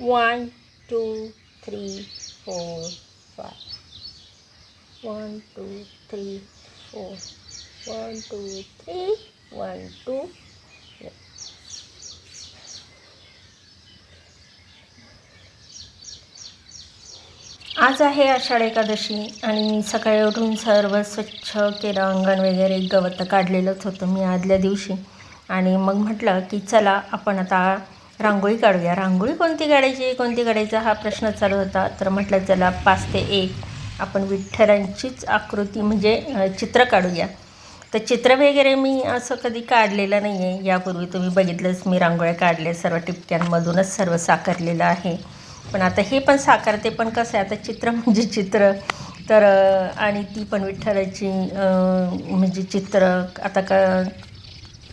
One two three four five one two three four one two three one two आज आहे आषाढ एकादशी आणि मी सकाळी उठून सर्व स्वच्छ केलं अंगण वगैरे गवत काढलेलंच होतं मी आदल्या दिवशी. आणि मग म्हटलं की चला आपण आता रांगोळी काढूया. रांगोळी कोणती काढायची? कोणती काढायचा? हा प्रश्न चालू होता. तर म्हटलं चला पाच ते एक. आपण विठ्ठलांचीच आकृती म्हणजे चित्र काढूया. तर चित्र वगैरे मी असं कधी काढलेलं नाही आहे यापूर्वी तुम्ही बघितलंच मी रांगोळ्या काढल्या सर्व टिपक्यांमधूनच सर्व साकारलेलं आहे. पण आता हे पण साकारते पण कसं आहे आता चित्र म्हणजे चित्र. तर आणि ती पण विठ्ठलाची म्हणजे चित्र. आता का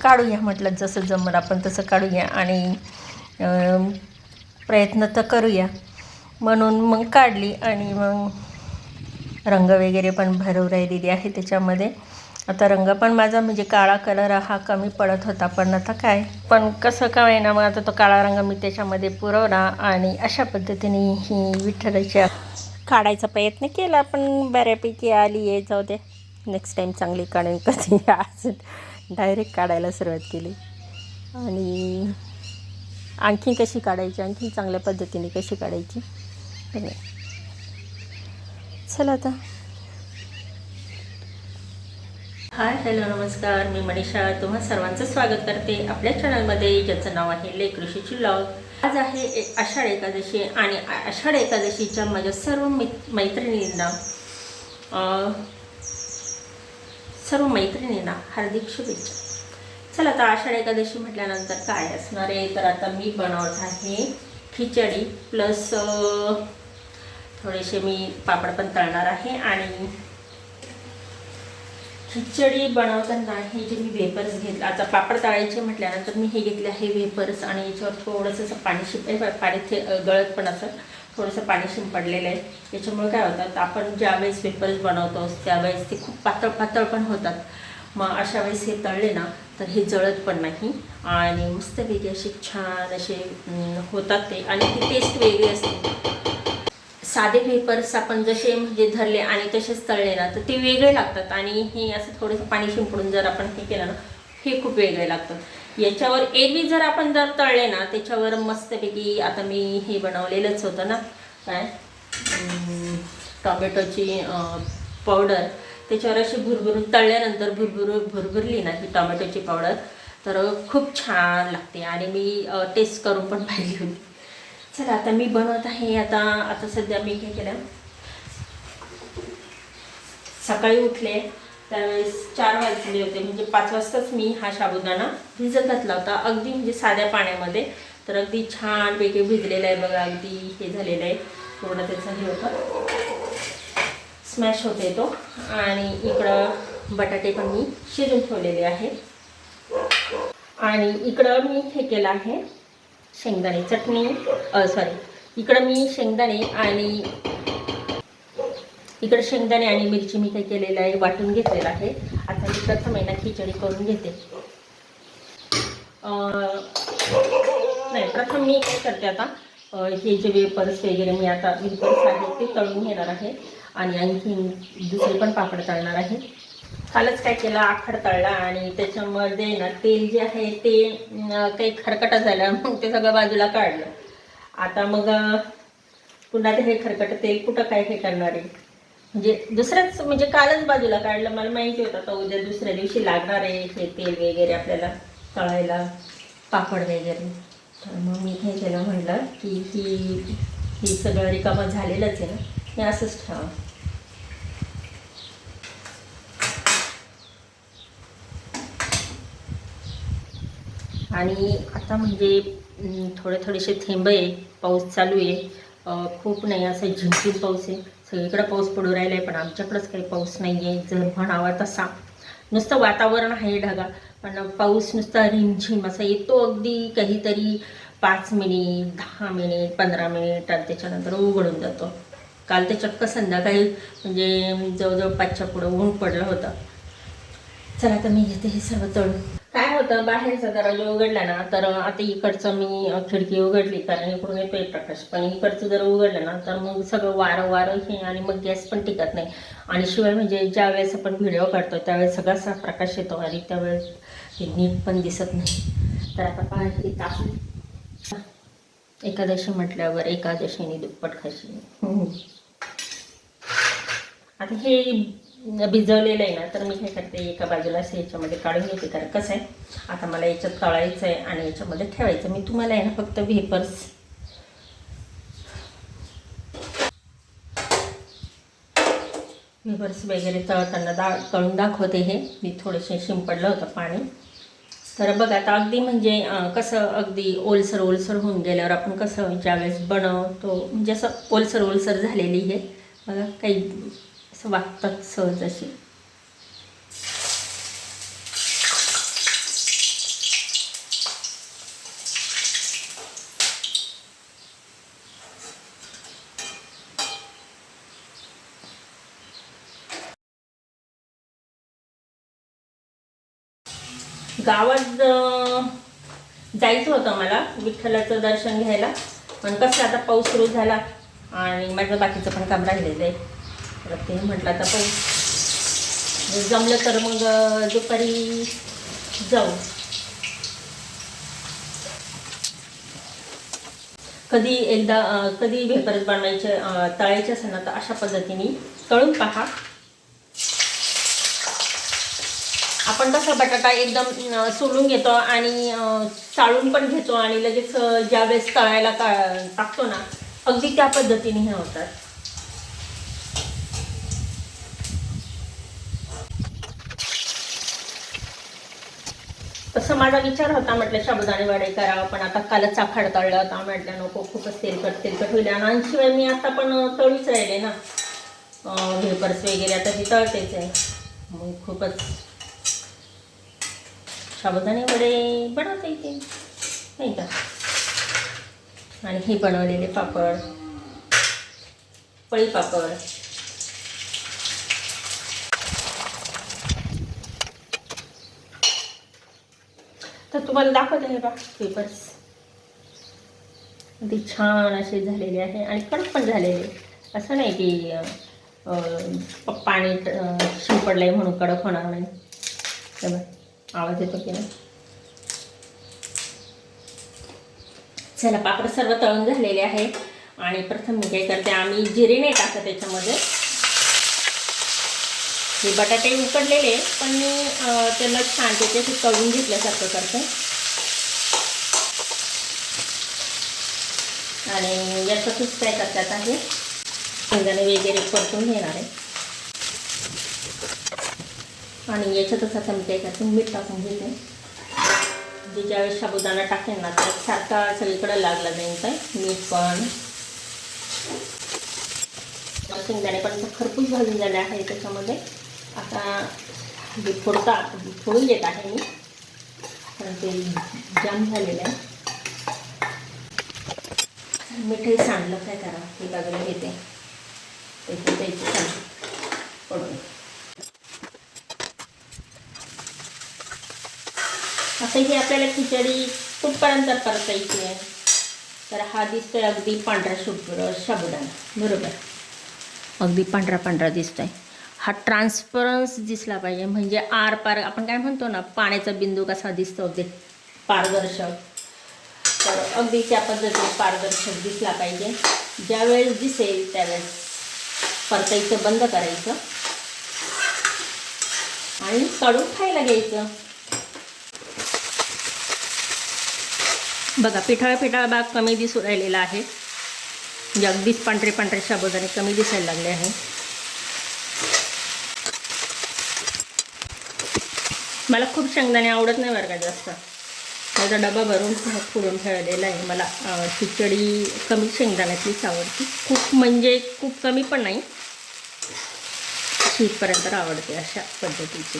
काढूया म्हटलं जसं जमलं आपण तसं काढूया. आणि प्रयत्न तर करूया. म्हणून मग काढली आणि मग रंग वगैरे पण भरव राहिलेली आहे त्याच्यामध्ये. आता रंग पण माझा म्हणजे काळा कलर हा कमी पडत होता पण आता काय? पण कसं काय ना मग आता तो काळा रंग मी त्याच्यामध्ये पुरवला आणि अशा पद्धतीने ही विठ्ठलाच्या काढायचा प्रयत्न केला पण बऱ्यापैकी आली आहे. जाऊ दे नेक्स्ट टाईम चांगली काढेन कधी आज डायरेक्ट काढायला सुरुवात केली. आणि आणखी कशी काढायची? आणखी चांगल्या पद्धतीने कशी काढायची? चला आता. हाय हॅलो नमस्कार. मी मनीषा. तुम्हा सर्वांचं स्वागत करते आपल्या चॅनलमध्ये ज्याचं नाव आहे ले ऋषीची लॉग आज आहे आषाढ एकादशी आणि आषाढ एकादशीच्या माझ्या सर्व मित मैत्रिणींना सर्व मैत्रिणींना हार्दिक शुभेच्छा. चला आता आषाढ एकादशी म्हटल्यानंतर काय असणार आहे? तर आता मी बनवत आहे खिचडी प्लस थोडेसे मी पापड पण तळणार आहे आणि खिचडी बनवताना हे जे मी वेपर्स घेतला आता पापड तळायचे म्हटल्यानंतर मी हे घेतले आहे वेपर्स आणि याच्यावर थोडंसं असं पाणी शिप हे पाणी ते गळत पण असं थोडंसं पाणी शिंपडलेलं आहे. त्याच्यामुळे काय होतात आपण ज्यावेळेस वेपर्स बनवतो त्यावेळेस ते खूप पातळ पातळ पण होतात. मग अशा वेळेस हे तळले ना तर हे जळत पण नाही. आणि मस्तपैकी असे छान असे होतात ते. आणि ती टेस्ट वेगळी असते. साधे पेपर्स आपण जसे म्हणजे धरले आणि तसेच तळले ना तर ते वेगळे लागतात. आणि हे असं थोडंसं पाणी शिंपडून जर आपण हे केलं ना हे खूप वेगळे लागतात. याच्यावर एरवी जर आपण जर तळले ना त्याच्यावर मस्तपैकी आता मी हे बनवलेलंच होतं ना काय? टॉमॅटोची पावडर त्याच्यावर अशी भुरभुरून तळल्यानंतर भुरभुर भुरभुरली ना ही टोमॅटोची पावडर तर खूप छान लागते आणि मी टेस्ट करून पण पाहिली होती. चला आता मी बनवत आहे आता आता सध्या मी काय केलं. सकाळी उठले त्यावेळेस चार वाजले होते म्हणजे पाच वाजताच मी हा साबुदाणा भिजत घातला होता. अगदी म्हणजे साध्या पाण्यामध्ये तर अगदी छानपैकी भिजलेला आहे बघा अगदी हे झालेलं आहे पूर्ण त्याचं हे होतं. स्मॅश होते तो. आणि इकडं बटाटे पण मी शिजून ठेवलेले आहेत. आणि इकडं मी हे केलं आहे शेंगदाणे चटणी सॉरी इकडं मी शेंगदाणे आणि इकडं शेंगदाणे आणि मिरची मी काय केलेलं आहे वाटून घेतलेलं आहे. आता मी प्रथम आहे ना खिचडी करून घेते. नाही प्रथम मी काय करते आता हे जे वेपर्स वगैरे मी आता वेपर्स आहेत ते तळून घेणार आहे. आणि आणखी दुसरे पण पापड तळणार आहे. कालच काय केलं? आखड तळला आणि त्याच्यामध्ये ना तेल जे आहे ते काही खरकटा झालं. मग ते सगळं बाजूला काढलं. आता मग पुन्हा ते हे खरकट तेल कुठं काय हे करणार आहे? म्हणजे दुसऱ्याच म्हणजे कालच बाजूला काढलं. मला माहिती होतं तर उद्या दुसऱ्या दिवशी लागणार आहे हे तेल वगैरे आपल्याला तळायला पापड वगैरे. तर मग मी हे केलं म्हणलं की ही ही सगळं रिकामं झालेलंच आहे ना. हे असंच ठेवा. आणि आता म्हणजे थोडे थोडेसे थेंब आहे पाऊस चालू आहे. खूप नाही असं झिमझिम पाऊस आहे. सगळीकडे पाऊस पडू राहिला आहे पण आमच्याकडंच काही पाऊस नाही आहे जर म्हणावा तसा. नुसतं वातावरण आहे ढगा पण पाऊस नुसता रिमझिम असा येतो अगदी काहीतरी पाच मिनिट दहा मिनिट पंधरा मिनिट आणि त्याच्यानंतर उघडून जातो. काल ते चक्क संध्याकाळी म्हणजे जवळजवळ पाचच्या पुढं ऊन पडलं होतं. चला आता मी घेते हे सर्व तळून काय काय होतं बाहेरचा दरवाजा उघडला ना तर आता इकडचं मी खिडकी उघडली कारण इकडून येतोय प्रकाश. पण इकडचं जर उघडलं ना तर मग सगळं वारं वारं हे आणि मग गॅस पण टिकत नाही. आणि शिवाय म्हणजे ज्या वेळेस आपण व्हिडिओ काढतो त्यावेळेस सगळा असा प्रकाश येतो आणि त्यावेळेस हे नीट पण दिसत नाही. तर आता हे ताप एकादशी म्हटल्यावर एकादशीने दुप्पट खाशी आता हे भिजवलेलं आहे ना तर मी काय करते एका बाजूला असं याच्यामध्ये काढून घेते. कारण कसं आहे आता मला याच्यात तळायचं आहे आणि याच्यामध्ये ठेवायचं. मी तुम्हाला आहे ना फक्त व्हेपर्स व्हेपर्स वगैरे तळताना दा तळून दाखवते हे. मी थोडेसे शिंपडलं होतं पाणी. तर बघा आता अगदी म्हणजे कसं अगदी ओलसर ओलसर होऊन गेल्यावर आपण कसं ज्यावेळेस बनवतो म्हणजे असं ओलसर ओलसर झालेली हे. बघा काही वागतात सहज अशी. गावात जायचं होतं मला विठ्ठलाचं दर्शन घ्यायला. पण कसं आता पाऊस सुरू झाला आणि माझं बाकीचं पण काम राहिलेलं आहे. तर ते म्हटलं आता पाऊस जमलं तर मग दुपारी जाऊ. कधी एकदा कधी भेपरच बनवायचे अं, तळायचे असेल ना तर अशा पद्धतीने तळून पहा. आपण कसा बटाटा एकदम सोलून घेतो आणि चाळून पण घेतो आणि लगेच ज्यावेळेस तळायला का टाकतो ना अगदी त्या पद्धतीने हे होतात. तसं माझा विचार होता म्हटलं साबुदाणे वडे करावं पण आता कालच आखाड तळला होता म्हटलं नको खूपच तेलकट तेलकट होईल. आणि शिवाय मी आता पण तळीच राहिले ना. वेपर्स वगैरे आता ती तळतेच आहे. मग खूपच. साबुदाणे वडे बनवता येते नाही का? आणि हे बनवलेले पापड. पळी पापड तर तुम्हाला दाखवते हे बा पेपर्स ते छान असे झालेले आहे आणि कडक पण झालेले. असं नाही की पाणी शिंपडलंय म्हणून कडक होणार नाही. आवाज येतो की नाही? चला पापड सर्व तळून झालेले आहे. आणि प्रथम मी काय करते आम्ही जिरे नाही टाकत त्याच्यामध्ये. हे बटाटे उकडलेले पण मी त्याला छान त्याच्याशी तळून घेतल्यासारखं करते. आणि याच्यातच काय करतात आहे? शेंगदाणे वगैरे परतून घेणार आहे. आणि याच्यातच आता मी काय करते मीठ टाकून घेते. जे ज्यावेळेस साबुदाणा टाकेन ना तर सारखा सगळीकडे लागला जाईल काय? मीठ पण. शेंगदाणे पण खरपूस भाजून झाले आहे त्याच्यामध्ये. आता फोडता फोडून देत आहे मी. कारण ते जाम झालेलं आहे. मिठही सांडलं काय करा? हे बाजूला घेते. सांड पडून. असं ही आपल्याला खिचडी कुठपर्यंत परतायची आहे? तर हा दिसतोय अगदी पांढरा शुभ्र साबुदाणा. बरोबर. अगदी पांढरा पांढरा दिसतोय. हा ट्रान्सपरन्स दिसला पाहिजे. म्हणजे आर पार आपण काय म्हणतो ना पाण्याचा बिंदू कसा दिसतो अगदी पारदर्शक. तर अगदी त्या पद्धतीने पारदर्शक दिसला पाहिजे. ज्यावेळेस दिसेल त्यावेळेस परतायचं बंद करायचं. आणि काढून खायला घ्यायचं. बघा पिठाळा पिठाळा भाग कमी दिसू राहिलेला आहे. म्हणजे अगदीच पांढरे पांढरे साबुदाणे कमी दिसायला लागले आहे. मला खूप शेंगदाणे आवडत नाही बरं का जास्त. माझा डबा भरून फुडून ठेवलेला आहे मला. खिचडी कमी शेंगदाण्यातलीच आवडते. खूप म्हणजे खूप कमी पण नाही. शीतपर्यंत आवडते अशा पद्धतीची.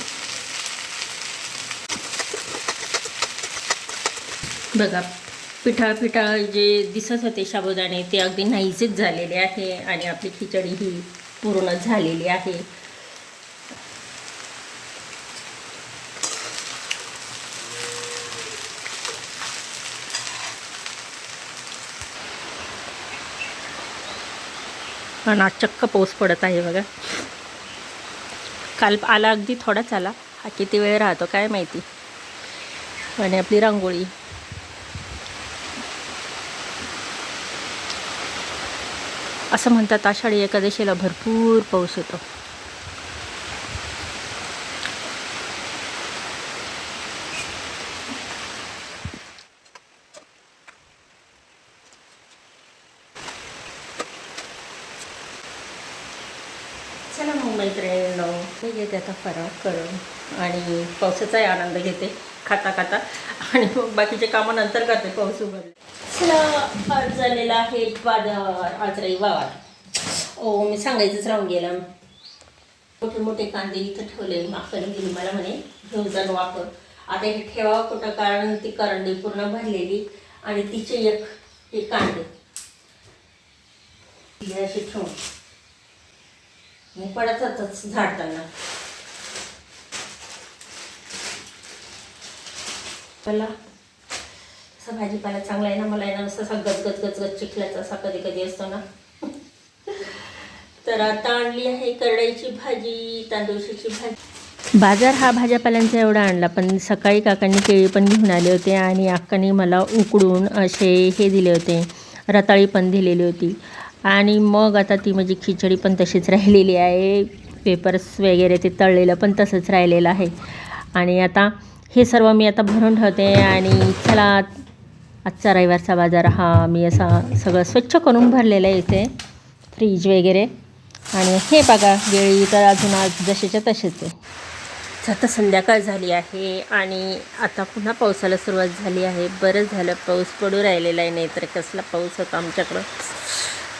बघा पिठाळ पिठाळ जे दिसत होते साबुदाणे ते अगदी नाहीसेच झालेले आहे आणि आपली खिचडी ही पूर्ण झालेली आहे. आणि आज चक्क पाऊस पडत आहे बघा. काल आला अगदी थोडाच आला. हा किती वेळ राहतो काय माहिती? आणि आपली रांगोळी. असं म्हणतात आषाढी एकादशीला भरपूर पाऊस येतो. चला मग मैत्रिणींनो मी घेते आता फराळ करून आणि पावसाचाही आनंद घेते खाता खाता. आणि मग बाकीचे कामं नंतर करते पाऊस उघडले. चला आज झालेला आहे बाजार आज रविवार. ओ मी सांगायचंच राहून गेलं. मोठे मोठे कांदे इथं ठेवले मागच्याने गेली मला म्हणे घेऊन जाण वापर आता हे ठेवावं कुठं? कारण ती करंडी पूर्ण भरलेली आणि तिचे एक हे कांदे. हे असे ठेवून. मी पडत होतच झाडताना. मला असा भाजीपाला चांगला आहे ना मला आहे ना असं गच गच गच चिखल्याचा असा कधी कधी असतो ना. तर आता आणली आहे करडईची भाजी तांदूळशीची भाजी. बाजार हा भाज्यापाल्यांचा एवढा आणला पण सकाळी काकांनी केळी पण घेऊन आले होते आणि अक्कांनी मला उकडून असे हे दिले होते रताळी पण दिलेली होती. आणि मग आता ती माझी खिचडी पण तशीच राहिलेली आहे. पेपर्स वगैरे ते तळलेलं पण तसंच राहिलेलं आहे. आणि आता हे सर्व मी आता भरून ठेवते आणि चला आजचा रविवारचा बाजार हा मी असा सगळं स्वच्छ करून भरलेलं आहे इथे. फ्रीज वगैरे. आणि हे बघा वेळी तर अजून आज जसेच्या तसेच आहे. आता संध्याकाळ झाली आहे आणि आता पुन्हा पावसाला सुरुवात झाली आहे. बरंच झालं पाऊस पडू राहिलेला आहे नाहीतर कसला पाऊस होता आमच्याकडं.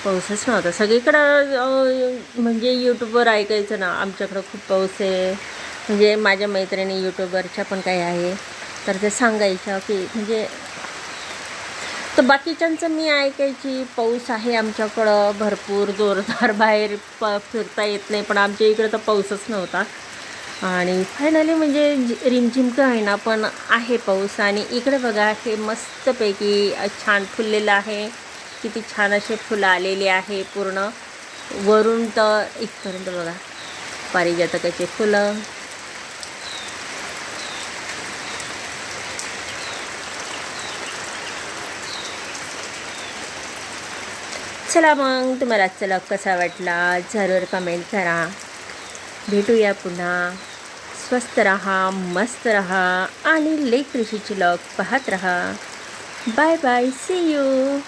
पाऊसच नव्हता. सगळीकडं म्हणजे यूट्यूबवर ऐकायचं ना आमच्याकडं खूप पाऊस आहे. म्हणजे माझ्या मैत्रिणी यूट्यूबवरच्या पण काही आहे. तर ते सांगायच्या की म्हणजे तर बाकीच्यांचं मी ऐकायची पाऊस आहे आमच्याकडं भरपूर जोरदार बाहेर प फिरता येत नाही पण आमच्या इकडं तर पाऊसच नव्हता. आणि फायनली म्हणजे रिमझिमकं रिमझिम का आहे ना पण आहे पाऊस. आणि इकडे बघा हे मस्तपैकी छान फुललेलं आहे. किती छान असे फुलं आलेली आहे पूर्ण. वरून तर इथपर्यंत बघा पारिजातकाचे फुलं. चला मग तुम्हाला आजचा लग कसा वाटला जरूर कमेंट करा. भेटूया पुन्हा. स्वस्त रहा मस्त रहा आणि लेख कृषीची लग पाहत रहा. Bye bye C you